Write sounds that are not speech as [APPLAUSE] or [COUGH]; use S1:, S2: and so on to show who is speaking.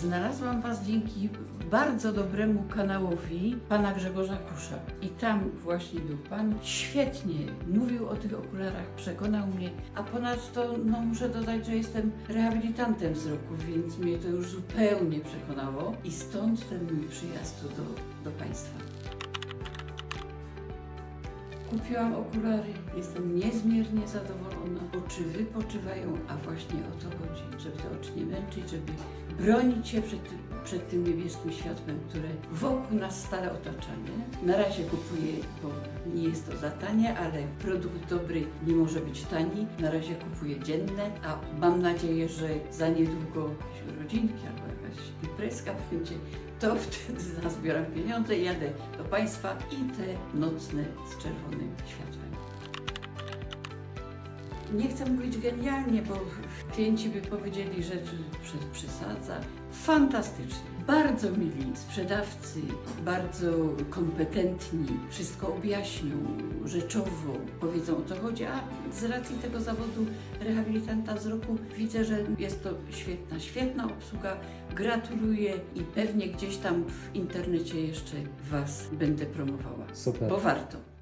S1: Znalazłam Was dzięki bardzo dobremu kanałowi pana Grzegorza Kusza. I tam właśnie był pan. Świetnie mówił o tych okularach, przekonał mnie. A ponadto, no muszę dodać, że jestem rehabilitantem wzroku, więc mnie to już zupełnie przekonało. I stąd ten mój przyjazd do, do Państwa. Kupiłam okulary, jestem niezmiernie zadowolona. Oczy wypoczywają, a właśnie o to chodzi, żeby te oczy nie męczyć, żeby bronić się przed przed tym niebieskim światłem, które wokół nas stale otacza. Na razie kupuję, bo nie jest to za tanie, ale produkt dobry nie może być tani. Na razie kupuję dzienne, a mam nadzieję, że za niedługo jakieś urodzinki albo jakaś imprezka będzie, to [LAUGHS] wtedy nazbieram pieniądze jadę do Państwa i te nocne z czerwonym światłem. Nie chcę mówić genialnie, bo klienci by powiedzieli, że przesadza. Fantastycznie. Bardzo mili sprzedawcy, bardzo kompetentni, wszystko objaśnią rzeczowo, powiedzą o co chodzi, a z racji tego zawodu rehabilitanta wzroku widzę, że jest to świetna, świetna obsługa. Gratuluję i pewnie gdzieś tam w internecie jeszcze Was będę promowała,
S2: Super.
S1: bo warto.